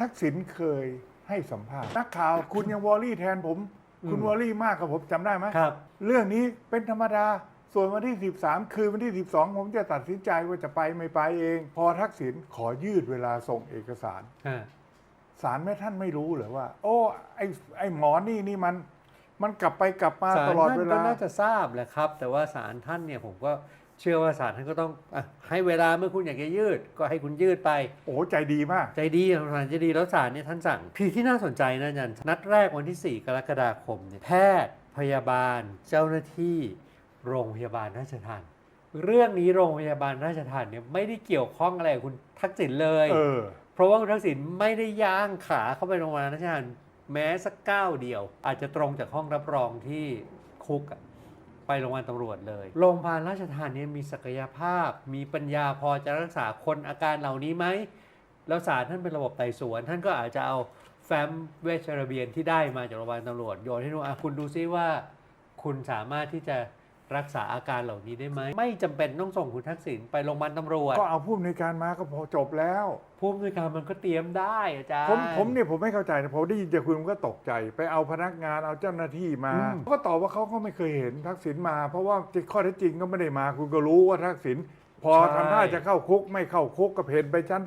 ทักษิณเคยให้สัมภาษณ์นักข่าวคุณยังวอรี่แทนผม คุณอืมวอรี่มากกับผมจำได้ไหมครับ เรื่องนี้เป็นธรรมดา ส่วนวันที่ 13 คือวันที่ 12 ผมจะตัดสินใจว่าจะไปไม่ไปเอง พอทักษิณขอยืดเวลาส่งเอกสาร อ่าศาลแม่ท่านไม่รู้เหรอว่า โอ้ไอ้ไอ้หมอนี่นี่มัน มันกลับไปกลับมาศาลตลอดท่านเวก็ลา น่าจะทราบแหละครับ แต่ว่าศาลท่านเนี่ยผมก็ เชื่อว่าศาลท่านก็ต้องอะให้เวลาเมื่อคุณอยากจะยืด ก็ให้คุณยืดไป โอ้ใจดีมาก ใจดีศาลใจดีแล้วศาลเนี่ยท่านสั่งที่ที่น่าสนใจนะอาจารย์นัดแรกวันที่ 4 กรกฎาคมเนี่ยแพทย์พยาบาล เจ้าหน้าที่ โรงพยาบาลราชทัณฑ์เรื่องนี้โรงพยาบาลราชทัณฑ์เนี่ยไม่ได้เกี่ยวข้องอะไรกับคุณทักษิณเลย เออ เพราะว่าคุณทักษิณไม่ได้ย่างขาเข้าไปโรงพยาบาลราชทัณฑ์แม้สักก้าวเดียว อาจจะตรงจากห้องรับรองที่คุกอะ ไปโรงพยาบาลตำรวจเลย โรงพยาบาลราชทัณฑ์เนี่ยมีศักยภาพ มีปัญญาพอจะรักษาคนอาการเหล่านี้ไหม แล้วศาลท่านเป็นระบบไต่สวน ท่านก็อาจจะเอาแฟ้มเวชระเบียนที่ได้มาจากโรงพยาบาลตำรวจโยนให้ดูอะคุณดูซิว่า คุณสามารถที่จะ รักษาอาการเหล่านี้ได้ไหม ไม่จำเป็นต้องส่งคุณทักษิณไปโรงพยาบาลตำรวจ ก็เอาผู้อำนวยการมาก็พอจบแล้ว ผู้อำนวยการมันก็เตรียมได้อาจารย์ผมผมเนี่ยผมไม่เข้าใจนะผมได้ยินจากคุณผมก็ตกใจไปเอาพนักงานเอาเจ้าหน้าที่มาอืมเขาก็ตอบว่าเขาก็ไม่เคยเห็นทักษิณมา เพราะว่าข้อเท็จจริงก็ไม่ได้มา คุณก็รู้ว่าทักษิณพอทำท่าจะเข้าคุกไม่เข้าคุกก็เพนไปชั้น